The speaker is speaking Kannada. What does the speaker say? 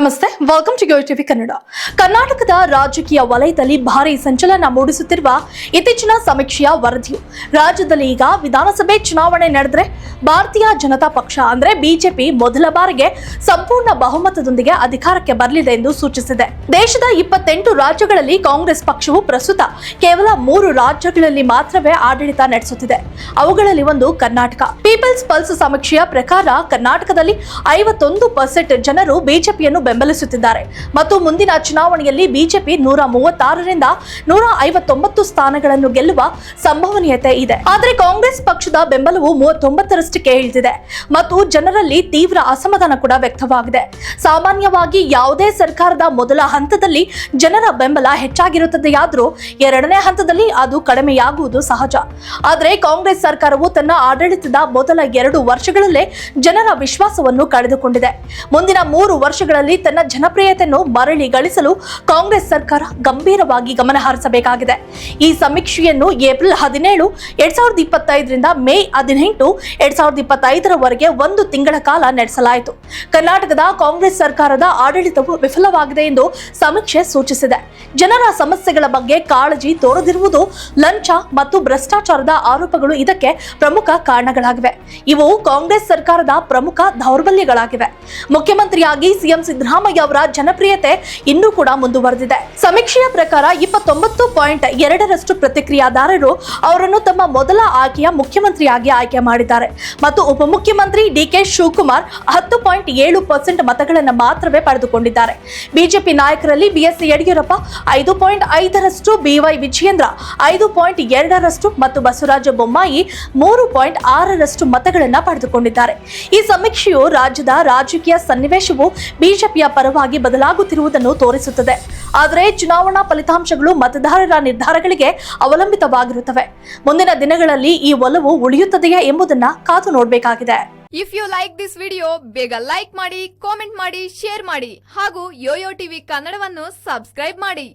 ನಮಸ್ತೆ ವೆಲ್ಕಮ್ ಟು ಟಿವಿ ಕನ್ನಡ ಕರ್ನಾಟಕದ ರಾಜಕೀಯ ವಲಯದಲ್ಲಿ ಭಾರಿ ಸಂಚಲನ ಮೂಡಿಸುತ್ತಿರುವ ಇತ್ತೀಚಿನ ಸಮೀಕ್ಷೆಯ ವರದಿಯು. ರಾಜ್ಯದಲ್ಲಿ ಈಗ ವಿಧಾನಸಭೆ ಚುನಾವಣೆ ನಡೆದರೆ ಭಾರತೀಯ ಜನತಾ ಪಕ್ಷ, ಅಂದ್ರೆ ಬಿಜೆಪಿ ಮೊದಲ ಬಾರಿಗೆ ಸಂಪೂರ್ಣ ಬಹುಮತದೊಂದಿಗೆ ಅಧಿಕಾರಕ್ಕೆ ಬರಲಿದೆ ಎಂದು ಸೂಚಿಸಿದೆ. ದೇಶದ ಇಪ್ಪತ್ತೆಂಟು ರಾಜ್ಯಗಳಲ್ಲಿ ಕಾಂಗ್ರೆಸ್ ಪಕ್ಷವು ಪ್ರಸ್ತುತ ಕೇವಲ ಮೂರು ರಾಜ್ಯಗಳಲ್ಲಿ ಮಾತ್ರವೇ ಆಡಳಿತ ನಡೆಸುತ್ತಿದೆ. ಅವುಗಳಲ್ಲಿ ಒಂದು ಕರ್ನಾಟಕ. ಪೀಪಲ್ಸ್ ಪಲ್ಸ್ ಸಮೀಕ್ಷೆಯ ಪ್ರಕಾರ ಕರ್ನಾಟಕದಲ್ಲಿ ಐವತ್ತೊಂದು ಪರ್ಸೆಂಟ್ ಜನರು ಬಿಜೆಪಿಯನ್ನು ಬೆಂಬಲಿಸುತ್ತಿದ್ದಾರೆ. ಮತ್ತು ಮುಂದಿನ ಚುನಾವಣೆಯಲ್ಲಿ ಬಿಜೆಪಿ ನೂರ ಮೂವತ್ತಾರರಿಂದ ನೂರ ಐವತ್ತೊಂಬತ್ತು ಸ್ಥಾನಗಳನ್ನು ಗೆಲ್ಲುವ ಸಂಭವನೀಯತೆ ಇದೆ. ಆದರೆ ಕಾಂಗ್ರೆಸ್ ಪಕ್ಷದ ಬೆಂಬಲವು ಮೂವತ್ತೊಂಬತ್ತರಷ್ಟಕ್ಕೆ ಇಳಿದಿದೆ. ಮತ್ತು ಜನರಲ್ಲಿ ತೀವ್ರ ಅಸಮಾಧಾನ ಕೂಡ ವ್ಯಕ್ತವಾಗಿದೆ. ಸಾಮಾನ್ಯವಾಗಿ ಯಾವುದೇ ಸರ್ಕಾರದ ಮೊದಲ ಹಂತದಲ್ಲಿ ಜನರ ಬೆಂಬಲ ಹೆಚ್ಚಾಗಿರುತ್ತದೆಯಾದರೂ ಎರಡನೇ ಹಂತದಲ್ಲಿ ಅದು ಕಡಿಮೆಯಾಗುವುದು ಸಹಜ. ಆದರೆ ಕಾಂಗ್ರೆಸ್ ಸರ್ಕಾರವು ತನ್ನ ಆಡಳಿತದ ಮೊದಲ ಎರಡು ವರ್ಷಗಳಲ್ಲೇ ಜನರ ವಿಶ್ವಾಸವನ್ನು ಕಳೆದುಕೊಂಡಿದೆ. ಮುಂದಿನ ಮೂರು ವರ್ಷಗಳಲ್ಲಿ ತನ್ನ ಜನಪ್ರಿಯತೆಯನ್ನು ಮರಳಿ ಗಳಿಸಲು ಕಾಂಗ್ರೆಸ್ ಸರ್ಕಾರ ಗಂಭೀರವಾಗಿ ಗಮನ ಹರಿಸಬೇಕಾಗಿದೆ. ಈ ಸಮೀಕ್ಷೆಯನ್ನು ಏಪ್ರಿಲ್ ಹದಿನೇಳು, ಎರಡ್ ಸಾವಿರದ ಇಪ್ಪತ್ತೈದರಿಂದ ಮೇ ಹದಿನೆಂಟು, ಎರಡ್ ಸಾವಿರದ ಇಪ್ಪತ್ತೈದರವರೆಗೆ ಒಂದು ತಿಂಗಳ ಕಾಲ ನಡೆಸಲಾಯಿತು. ಕರ್ನಾಟಕದ ಕಾಂಗ್ರೆಸ್ ಸರ್ಕಾರದ ಆಡಳಿತವು ವಿಫಲವಾಗಿದೆ ಎಂದು ಸಮೀಕ್ಷೆ ಸೂಚಿಸಿದೆ. ಜನರ ಸಮಸ್ಯೆಗಳ ಬಗ್ಗೆ ಕಾಳಜಿ ತೋರದಿರುವುದು ಲಂಚ ಮತ್ತು ಭ್ರಷ್ಟಾಚಾರದ ಆರೋಪಗಳು ಇದಕ್ಕೆ ಪ್ರಮುಖ ಕಾರಣಗಳಾಗಿವೆ. ಇವು ಕಾಂಗ್ರೆಸ್ ಸರ್ಕಾರದ ಪ್ರಮುಖ ದೌರ್ಬಲ್ಯಗಳಾಗಿವೆ. ಮುಖ್ಯಮಂತ್ರಿಯಾಗಿ ಸಿಎಂ ಸಿದ್ದರಾಮಯ್ಯ ಅವರ ಜನಪ್ರಿಯತೆ ಇನ್ನೂ ಕೂಡ ಮುಂದುವರೆದಿದೆ. ಸಮೀಕ್ಷೆಯ ಪ್ರಕಾರ ಇಪ್ಪತ್ತೊಂಬತ್ತು ಪಾಯಿಂಟ್ ಎರಡರಷ್ಟು ಪ್ರತಿಕ್ರಿಯಾದಾರರು ಅವರನ್ನು ತಮ್ಮ ಮೊದಲ ಆಯ್ಕೆಯ ಮುಖ್ಯಮಂತ್ರಿಯಾಗಿ ಆಯ್ಕೆ ಮಾಡಿದ್ದಾರೆ. ಮತ್ತು ಉಪಮುಖ್ಯಮಂತ್ರಿ ಡಿಕೆ ಶಿವಕುಮಾರ್ ಹತ್ತು ಪಾಯಿಂಟ್ ಏಳು ಪರ್ಸೆಂಟ್ ಮತಗಳನ್ನು ಮಾತ್ರವೇ ಪಡೆದುಕೊಂಡಿದ್ದಾರೆ. ಬಿಜೆಪಿ ನಾಯಕರಲ್ಲಿ ಬಿಎಸ್ ಯಡಿಯೂರಪ್ಪ ಐದು ಪಾಯಿಂಟ್ ಐದರಷ್ಟು ಬಿವೈ ವಿಜಯೇಂದ್ರ ಐದು ಪಾಯಿಂಟ್ ಎರಡರಷ್ಟು ಮತ್ತು ಬಸವರಾಜ ಬೊಮ್ಮಾಯಿ ಮೂರು ಪಾಯಿಂಟ್ ಆರರಷ್ಟು ಮತಗಳನ್ನು ಪಡೆದುಕೊಂಡಿದ್ದಾರೆ. ಈ ಸಮೀಕ್ಷೆಯು ರಾಜ್ಯದ ರಾಜಕೀಯ ಸನ್ನಿವೇಶವು ಬಿಜೆಪಿಯ ಪರವಾಗಿ ಬದಲಾಗುತ್ತಿರುವುದನ್ನು ತೋರಿಸುತ್ತದೆ. ಆದರೆ ಚುನಾವಣಾ ಫಲಿತಾಂಶಗಳು ಮತದಾರರ ನಿರ್ಧಾರಗಳಿಗೆ ಅವಲಂಬಿತವಾಗಿರುತ್ತವೆ. ಮುಂದಿನ ದಿನಗಳಲ್ಲಿ ಈ ಒಲವು ಉಳಿಯುತ್ತದೆಯೇ ಎಂಬುದನ್ನ ಕಾದು ನೋಡಬೇಕಾಗಿದೆ. If you like this video ಬೇಗ ಲೈಕ್ ಮಾಡಿ ಕಾಮೆಂಟ್ ಮಾಡಿ ಶೇರ್ ಮಾಡಿ ಹಾಗೂ ಯೋಯೋ ಟಿವಿ ಕನ್ನಡವನ್ನು ಸಬ್ಸ್ಕ್ರೈಬ್ ಮಾಡಿ.